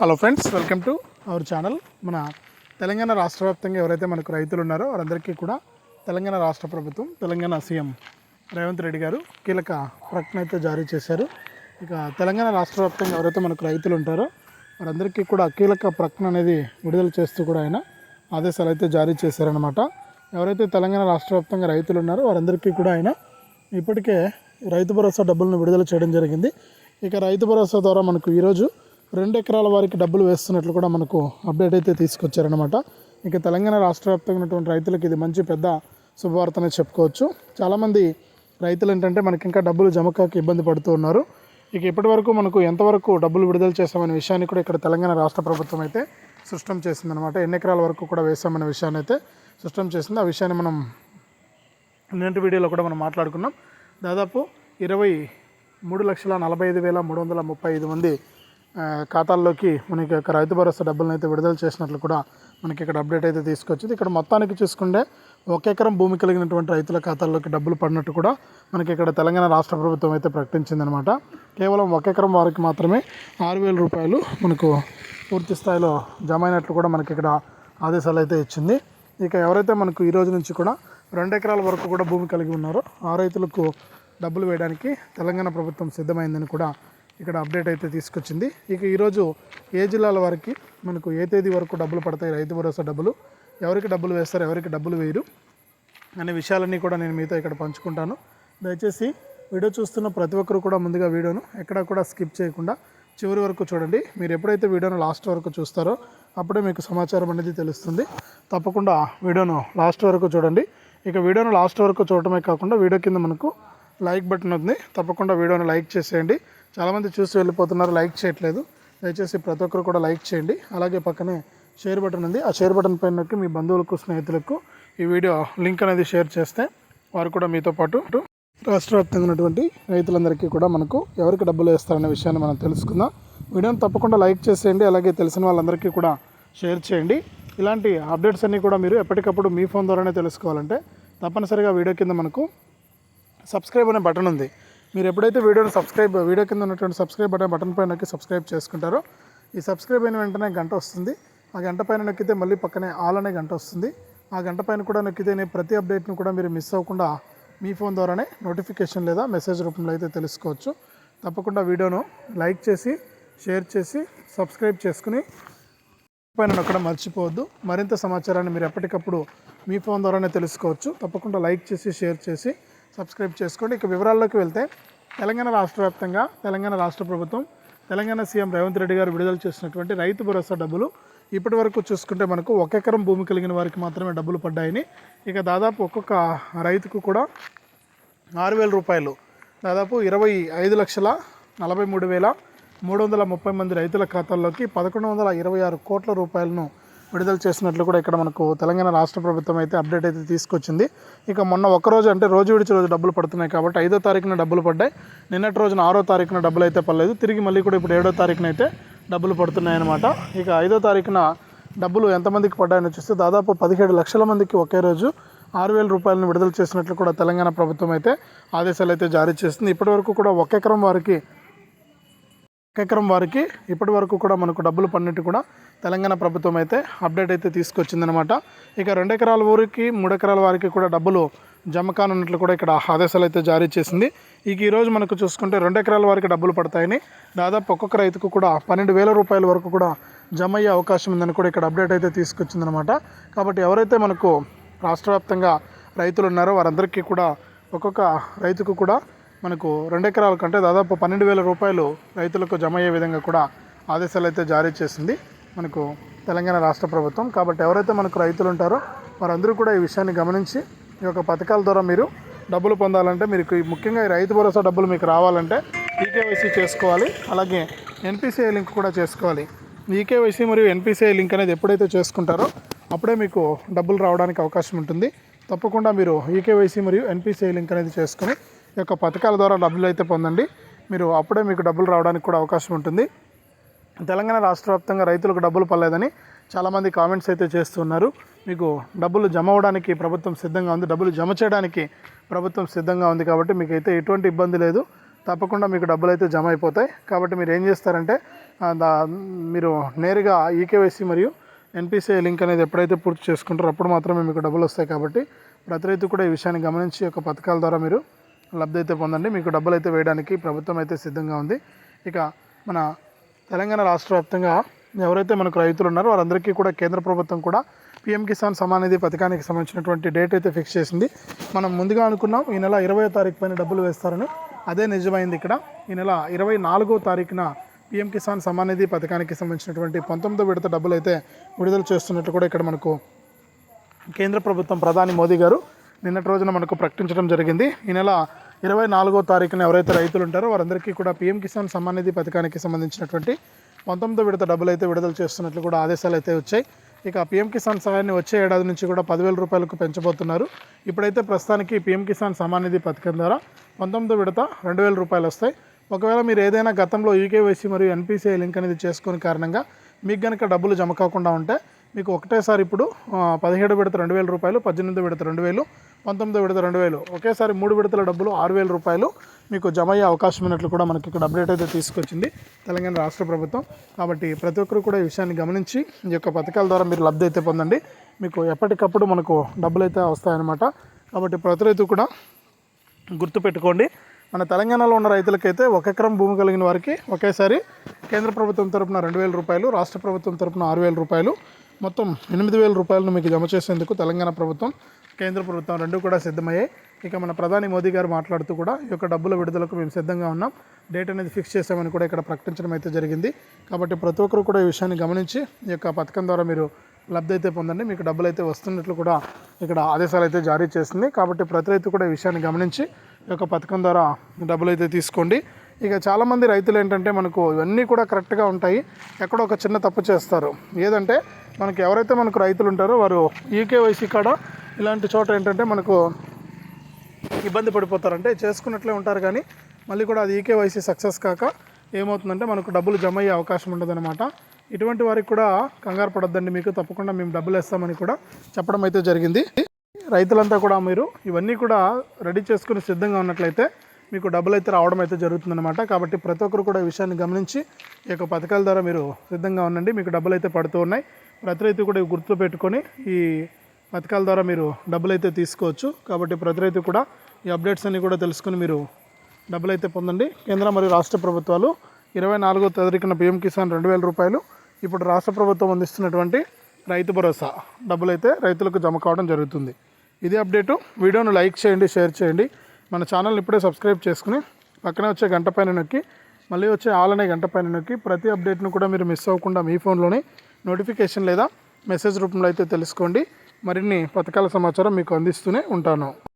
Hello friends welcome to our channel మన తెలంగాణ రాష్ట్ర వ్యాప్తంగా ఎవరైతే మనకు రైతులు ఉన్నారో వారందరికీ కూడా తెలంగాణ రాష్ట్ర ప్రభుత్వం తెలంగాణ సీఎం రేవంత్ రెడ్డి గారు కీలక ప్రకటన అయితే జారీ చేశారు. ఇక తెలంగాణ రాష్ట్ర వ్యాప్తంగా ఎవరైతే మనకు రైతులు ఉంటారో వారందరికీ కూడా కీలక ప్రకటన అనేది విడుదల చేస్తూ కూడా ఆయన ఆదేశాలు అయితే జారీ చేశారనమాట ఎవరైతే తెలంగాణ రాష్ట్ర వ్యాప్తంగా రైతులు ఉన్నారో వారందరికీ కూడా ఆయన ఇప్పటికే రైతు భరోసా డబ్బులను విడుదల చేయడం జరిగింది. ఇక రైతు భరోసా ద్వారా మనకు ఈరోజు రెండు ఎకరాల వారికి డబ్బులు వేస్తున్నట్లు కూడా మనకు అప్డేట్ అయితే తీసుకొచ్చారనమాట ఇక తెలంగాణ రాష్ట్ర వ్యాప్తంగా ఉన్నటువంటి రైతులకు ఇది మంచి పెద్ద శుభవార్తనే చెప్పుకోవచ్చు. చాలామంది రైతులు ఏంటంటే మనకి ఇంకా డబ్బులు జమ కాక ఇబ్బంది పడుతూ ఉన్నారు. ఇక ఇప్పటి వరకు మనకు ఎంతవరకు డబ్బులు విడుదల చేశామనే విషయాన్ని కూడా ఇక్కడ తెలంగాణ రాష్ట్ర ప్రభుత్వం అయితే సృష్టం చేసిందనమాట ఎన్ని ఎకరాల వరకు కూడా వేసామనే విషయాన్ని అయితే సృష్టం చేసింది. ఆ విషయాన్ని మనం నిన్నటి వీడియోలో కూడా మనం మాట్లాడుకున్నాం. దాదాపు ఇరవై మూడు లక్షల నలభై ఐదు వేల మూడు వందల ముప్పై ఐదు మంది ఖాతాల్లోకి మనకి యొక్క రైతు భరోసా డబ్బులను అయితే విడుదల చేసినట్లు కూడా మనకి ఇక్కడ అప్డేట్ అయితే తీసుకొచ్చింది. ఇక్కడ మొత్తానికి చూసుకుంటే ఒక ఎకరం భూమి కలిగినటువంటి రైతుల ఖాతాల్లోకి డబ్బులు పడినట్టు కూడా మనకి ఇక్కడ తెలంగాణ రాష్ట్ర ప్రభుత్వం అయితే ప్రకటించిందనమాట కేవలం ఒక ఎకరం వారికి మాత్రమే ఆరు వేల రూపాయలు మనకు పూర్తి స్థాయిలో జమ అయినట్లు కూడా మనకి ఇక్కడ ఆదేశాలు అయితే ఇచ్చింది. ఇక ఎవరైతే మనకు ఈ రోజు నుంచి కూడా రెండు ఎకరాల వరకు కూడా భూమి కలిగి ఉన్నారో ఆ రైతులకు డబ్బులు వేయడానికి తెలంగాణ ప్రభుత్వం సిద్ధమైందని కూడా ఇక్కడ అప్డేట్ అయితే తీసుకొచ్చింది. ఇక ఈరోజు ఏ జిల్లాల వారికి మనకు ఏ తేదీ వరకు డబ్బులు పడతాయి? రైతు భరోసా డబ్బులు. ఎవరికి డబ్బులు వేస్తారు? ఎవరికి డబ్బులు వేయరు? అనే విషయాలన్నీ కూడా నేను మీతో ఇక్కడ పంచుకుంటాను. దయచేసి వీడియో చూస్తున్న ప్రతి ఒక్కరు కూడా ముందుగా వీడియోను ఎక్కడా కూడా స్కిప్ చేయకుండా చివరి వరకు చూడండి. మీరు ఎప్పుడైతే వీడియోను లాస్ట్ వరకు చూస్తారో అప్పుడే మీకు సమాచారం అనేది తెలుస్తుంది. తప్పకుండా వీడియోను లాస్ట్ వరకు చూడండి. ఇక వీడియోను లాస్ట్ వరకు చూడటమే కాకుండా వీడియో కింద మనకు లైక్ బటన్ ఉంది. తప్పకుండా వీడియోను లైక్ చేసేయండి. చాలామంది చూసి వెళ్ళిపోతున్నారు లైక్ చేయట్లేదు. దయచేసి ప్రతి ఒక్కరు కూడా లైక్ చేయండి. అలాగే పక్కనే షేర్ బటన్ ఉంది. ఆ షేర్ బటన్ పైన నొక్కి మీ బంధువులకు స్నేహితులకు ఈ వీడియో లింక్ అనేది షేర్ చేస్తే వారు కూడా మీతో పాటు రాష్ట్ర వ్యాప్తంగా ఉన్నటువంటి రైతులందరికీ కూడా మనకు ఎవరికి డబ్బులు వేస్తారనే విషయాన్ని మనం తెలుసుకుందాం. వీడియోని తప్పకుండా లైక్ చేసేయండి. అలాగే తెలిసిన వాళ్ళందరికీ కూడా షేర్ చేయండి. ఇలాంటి అప్డేట్స్ అన్నీ కూడా మీరు ఎప్పటికప్పుడు మీ ఫోన్ ద్వారానే తెలుసుకోవాలంటే తప్పనిసరిగా వీడియో కింద మనకు సబ్స్క్రైబ్ అనే బటన్ ఉంది. మీరు ఎప్పుడైతే వీడియోని సబ్స్క్రైబ్ వీడియో కింద ఉన్నటువంటి సబ్స్క్రైబ్ బటన్ బటన్ పైన నొక్కి సబ్స్క్రైబ్ చేసుకుంటారో ఈ సబ్స్క్రైబ్ అయిన వెంటనే గంట వస్తుంది. ఆ గంట పైన నొక్కితే మళ్ళీ పక్కనే ఆల్ అనే గంట వస్తుంది. ఆ గంట పైన కూడా నొక్కితే నేను ప్రతి అప్డేట్ను కూడా మీరు మిస్ అవ్వకుండా మీ ఫోన్ ద్వారానే నోటిఫికేషన్ లేదా మెసేజ్ రూపంలో అయితే తెలుసుకోవచ్చు. తప్పకుండా వీడియోను లైక్ చేసి షేర్ చేసి సబ్స్క్రైబ్ చేసుకుని పైన నొక్కడం మర్చిపోవద్దు. మరింత సమాచారాన్ని మీరు ఎప్పటికప్పుడు మీ ఫోన్ ద్వారానే తెలుసుకోవచ్చు. తప్పకుండా లైక్ చేసి షేర్ చేసి సబ్స్క్రైబ్ చేసుకోండి. ఇక వివరాల్లోకి వెళ్తే తెలంగాణ రాష్ట్ర వ్యాప్తంగా తెలంగాణ రాష్ట్ర ప్రభుత్వం తెలంగాణ సీఎం రేవంత్ రెడ్డి గారు విడుదల చేసినటువంటి రైతు భరోసా డబ్బులు ఇప్పటి వరకు చూసుకుంటే మనకు ఒక ఎకరం భూమి కలిగిన వారికి మాత్రమే డబ్బులు పడ్డాయని. ఇక దాదాపు ఒక్కొక్క రైతుకు కూడా ఆరు వేల రూపాయలు దాదాపు ఇరవై ఐదు లక్షల నలభై మూడు వేల మూడు వందల ముప్పై మంది రైతుల ఖాతాల్లోకి పదకొండు వందల ఇరవై ఆరు కోట్ల రూపాయలను విడుదల చేసినట్లు కూడా ఇక్కడ మనకు తెలంగాణ రాష్ట్ర ప్రభుత్వం అయితే అప్డేట్ అయితే తీసుకొచ్చింది. ఇక మొన్న ఒక రోజు అంటే రోజు విడిచి రోజు డబ్బులు పడుతున్నాయి కాబట్టి ఐదో తారీఖున డబ్బులు పడ్డాయి. నిన్నటి రోజున ఆరో తారీఖున డబ్బులు అయితే పడలేదు. తిరిగి మళ్ళీ కూడా ఇప్పుడు ఏడో తారీఖున అయితే డబ్బులు పడుతున్నాయన్నమాట ఇక ఐదో తారీఖున డబ్బులు ఎంతమందికి పడ్డాయని చూస్తే దాదాపు పదిహేడు లక్షల మందికి ఒకే రోజు ఆరు వేల రూపాయలను విడుదల చేసినట్లు కూడా తెలంగాణ ప్రభుత్వం అయితే ఆదేశాలు అయితే జారీ చేస్తుంది. ఇప్పటివరకు కూడా ఒక ఎకరం వారికి ఎకరం వారికి ఇప్పటి వరకు కూడా మనకు డబ్బులు పడినట్టు కూడా తెలంగాణ ప్రభుత్వం అయితే అప్డేట్ అయితే తీసుకొచ్చిందనమాట ఇక రెండు ఎకరాల ఊరికి మూడు ఎకరాల వారికి కూడా డబ్బులు జమ కానున్నట్లు కూడా ఇక్కడ ఆదేశాలు అయితే జారీ చేసింది. ఇక ఈరోజు మనకు చూసుకుంటే రెండు ఎకరాల వారికి డబ్బులు పడతాయని దాదాపు ఒక్కొక్క రైతుకు కూడా పన్నెండు వేల రూపాయల వరకు కూడా జమ అయ్యే అవకాశం ఉందని కూడా ఇక్కడ అప్డేట్ అయితే తీసుకొచ్చిందనమాట కాబట్టి ఎవరైతే మనకు రాష్ట్ర వ్యాప్తంగా రైతులు ఉన్నారో వారందరికీ కూడా ఒక్కొక్క రైతుకు కూడా మనకు రెండు ఎకరాల కంటే దాదాపు పన్నెండు వేల రూపాయలు రైతులకు జమ అయ్యే విధంగా కూడా ఆదేశాలు అయితే జారీ చేసింది మనకు తెలంగాణ రాష్ట్ర ప్రభుత్వం. కాబట్టి ఎవరైతే మనకు రైతులు ఉంటారో వారందరూ కూడా ఈ విషయాన్ని గమనించి ఈ యొక్క పథకాల ద్వారా మీరు డబ్బులు పొందాలంటే మీకు ముఖ్యంగా ఈ రైతు భరోసా డబ్బులు మీకు రావాలంటే ఈకేవైసీ చేసుకోవాలి. అలాగే ఎన్పిసిఐ లింక్ కూడా చేసుకోవాలి. ఈకేవైసీ మరియు ఎన్పిసిఐ లింక్ అనేది ఎప్పుడైతే చేసుకుంటారో అప్పుడే మీకు డబ్బులు రావడానికి అవకాశం ఉంటుంది. తప్పకుండా మీరు ఈకేవైసీ మరియు ఎన్పిసిఐ లింక్ అనేది చేసుకొని యొక్క పథకాల ద్వారా డబ్బులు అయితే పొందండి. మీరు అప్పుడే మీకు డబ్బులు రావడానికి కూడా అవకాశం ఉంటుంది. తెలంగాణ రాష్ట్ర వ్యాప్తంగా రైతులకు డబ్బులు పడలేదని చాలామంది కామెంట్స్ అయితే చేస్తున్నారు. మీకు డబ్బులు జమ అవడానికి ప్రభుత్వం సిద్ధంగా ఉంది. డబ్బులు జమ చేయడానికి ప్రభుత్వం సిద్ధంగా ఉంది కాబట్టి మీకు అయితే ఎటువంటి ఇబ్బంది లేదు. తప్పకుండా మీకు డబ్బులు అయితే జమ అయిపోతాయి. కాబట్టి మీరు ఏం చేస్తారంటే దా మీరు నేరుగా ఈకేవైసీ మరియు ఎన్పిసిఐ లింక్ అనేది ఎప్పుడైతే పూర్తి చేసుకుంటారో అప్పుడు మాత్రమే మీకు డబ్బులు వస్తాయి కాబట్టి ప్రతి రైతు కూడా ఈ విషయాన్ని గమనించి ఒక యొక్క పథకాల ద్వారా మీరు లబ్ధి అయితే పొందండి. మీకు డబ్బులు అయితే వేయడానికి ప్రభుత్వం అయితే సిద్ధంగా ఉంది. ఇక మన తెలంగాణ రాష్ట్ర వ్యాప్తంగా ఎవరైతే మనకు రైతులు ఉన్నారో వారందరికీ కూడా కేంద్ర ప్రభుత్వం కూడా పిఎం కిసాన్ సమాన్ నిధి పథకానికి సంబంధించినటువంటి డేట్ అయితే ఫిక్స్ చేసింది. మనం ముందుగా అనుకున్నాం ఈ నెల ఇరవై తారీఖు పైన డబ్బులు వేస్తారని. అదే నిజమైంది ఇక్కడ. ఈ నెల ఇరవై నాలుగో తారీఖున పిఎం కిసాన్ సమాన్ నిధి పథకానికి సంబంధించినటువంటి పంతొమ్మిదో విడత డబ్బులు అయితే విడుదల చేస్తున్నట్టు కూడా ఇక్కడ మనకు కేంద్ర ప్రభుత్వం ప్రధాని మోదీ గారు నిన్నటి రోజున మనకు ప్రకటించడం జరిగింది. ఈ నెల ఇరవై నాలుగో తారీఖున ఎవరైతే రైతులు ఉంటారో వారందరికీ కూడా పీఎం కిసాన్ సమ్మాన్ నిధి పథకానికి సంబంధించినటువంటి పంతొమ్మిదో విడత డబ్బులు అయితే విడుదల చేస్తున్నట్లు కూడా ఆదేశాలు అయితే వచ్చాయి. ఇక పీఎం కిసాన్ సహాయాన్ని వచ్చే ఏడాది నుంచి కూడా పదివేల రూపాయలకు పెంచబోతున్నారు. ఇప్పుడైతే ప్రస్తుతానికి పీఎం కిసాన్ సమ్మానిధి పథకం ద్వారా పంతొమ్మిదో విడత రెండు వేల రూపాయలు వస్తాయి. ఒకవేళ మీరు ఏదైనా గతంలో యూకేవైసీ మరియు ఎన్పిసిఐ లింక్ అనేది చేసుకునే కారణంగా మీకు కనుక డబ్బులు జమ కాకుండా ఉంటే మీకు ఒకటేసారి ఇప్పుడు పదిహేడు విడత రెండు వేల రూపాయలు పద్దెనిమిది విడత రెండు వేలు పంతొమ్మిది విడత రెండు వేలు. ఒకేసారి మూడు విడతల డబ్బులు ఆరు వేల రూపాయలు మీకు జమ అయ్యే అవకాశం ఉన్నట్లు కూడా మనకి ఇక్కడ అప్డేట్ అయితే తీసుకొచ్చింది తెలంగాణ రాష్ట్ర ప్రభుత్వం. కాబట్టి ప్రతి ఒక్కరు కూడా ఈ విషయాన్ని గమనించి ఈ యొక్క పథకాల ద్వారా మీరు లబ్ధి అయితే పొందండి. మీకు ఎప్పటికప్పుడు మనకు డబ్బులు అయితే వస్తాయన్నమాట. కాబట్టి ప్రతి రైతు కూడా గుర్తుపెట్టుకోండి మన తెలంగాణలో ఉన్న రైతులకైతే ఒక ఎకరం భూమి కలిగిన వారికి ఒకేసారి కేంద్ర ప్రభుత్వం తరపున రెండు వేల రూపాయలు రాష్ట్ర ప్రభుత్వం తరపున ఆరు వేల రూపాయలు మొత్తం ఎనిమిది వేల రూపాయలను మీకు జమ చేసేందుకు తెలంగాణ ప్రభుత్వం కేంద్ర ప్రభుత్వం రెండు కూడా సిద్ధమయ్యాయి. ఇక మన ప్రధాని మోదీ గారు మాట్లాడుతూ కూడా ఈ యొక్క డబ్బుల విడుదలకు మేము సిద్ధంగా ఉన్నాం. డేట్ అనేది ఫిక్స్ చేసామని కూడా ఇక్కడ ప్రకటించడం అయితే జరిగింది. కాబట్టి ప్రతి ఒక్కరు కూడా ఈ విషయాన్ని గమనించి ఈ యొక్క పథకం ద్వారా మీరు లబ్ధి అయితే పొందండి. మీకు డబ్బులు అయితే వస్తున్నట్లు కూడా ఇక్కడ ఆదేశాలు అయితే జారీ చేసింది. కాబట్టి ప్రతి రైతు కూడా ఈ విషయాన్ని గమనించి ఈ యొక్క పథకం ద్వారా డబ్బులు అయితే తీసుకోండి. ఇక చాలామంది రైతులు ఏంటంటే మనకు ఇవన్నీ కూడా కరెక్ట్గా ఉంటాయి. ఎక్కడో ఒక చిన్న తప్పు చేస్తారు. ఏదంటే మనకి ఎవరైతే మనకు రైతులు ఉంటారో వారు ఈకేవైసీ కాడ ఇలాంటి చోట ఏంటంటే మనకు ఇబ్బంది పడిపోతారంటే చేసుకున్నట్లే ఉంటారు కానీ మళ్ళీ కూడా అది ఈకేవైసీ సక్సెస్ కాక ఏమవుతుందంటే మనకు డబ్బులు జమ అయ్యే అవకాశం ఉండదన్నమాట. ఇటువంటి వారికి కూడా కంగారు పడొద్దండి మీకు తప్పకుండా మేము డబ్బులు ఇస్తామని కూడా చెప్పడం అయితే జరిగింది. రైతులంతా కూడా మీరు ఇవన్నీ కూడా రెడీ చేసుకుని సిద్ధంగా ఉన్నట్లయితే మీకు డబ్బులు అయితే రావడం అయితే జరుగుతుందన్నమాట. కాబట్టి ప్రతి ఒక్కరు కూడా ఈ విషయాన్ని గమనించి ఈ యొక్క పథకాల ద్వారా మీరు సిద్ధంగా ఉండండి. మీకు డబ్బులు అయితే పడుతూ ఉన్నాయి. ప్రతి రైతు కూడా ఇవి పెట్టుకొని ఈ పథకాల ద్వారా మీరు డబ్బులు అయితే తీసుకోవచ్చు. కాబట్టి ప్రతి రైతు కూడా ఈ అప్డేట్స్ అన్నీ కూడా తెలుసుకుని మీరు డబ్బులు అయితే పొందండి. కేంద్ర మరియు రాష్ట్ర ప్రభుత్వాలు ఇరవై నాలుగో తారీఖున పిఎం కిసాన్ రెండు వేల రూపాయలు ఇప్పుడు రాష్ట్ర ప్రభుత్వం అందిస్తున్నటువంటి రైతు భరోసా డబ్బులు అయితే రైతులకు జమ కావడం జరుగుతుంది. ఇది అప్డేటు. వీడియోను లైక్ చేయండి షేర్ చేయండి. మన ఛానల్ని ఇప్పుడే సబ్స్క్రైబ్ చేసుకుని పక్కనే వచ్చే గంట పైన నొక్కి మళ్ళీ వచ్చే ఆల్ అనే గంట పైన నొక్కి ప్రతి అప్డేట్ను కూడా మీరు మిస్ అవ్వకుండా మీ ఫోన్లోనే నోటిఫికేషన్ లేదా మెసేజ్ రూపంలో అయితే తెలుసుకోండి. మరిన్ని పథకాల సమాచారం మీకు అందిస్తూనే ఉంటాను.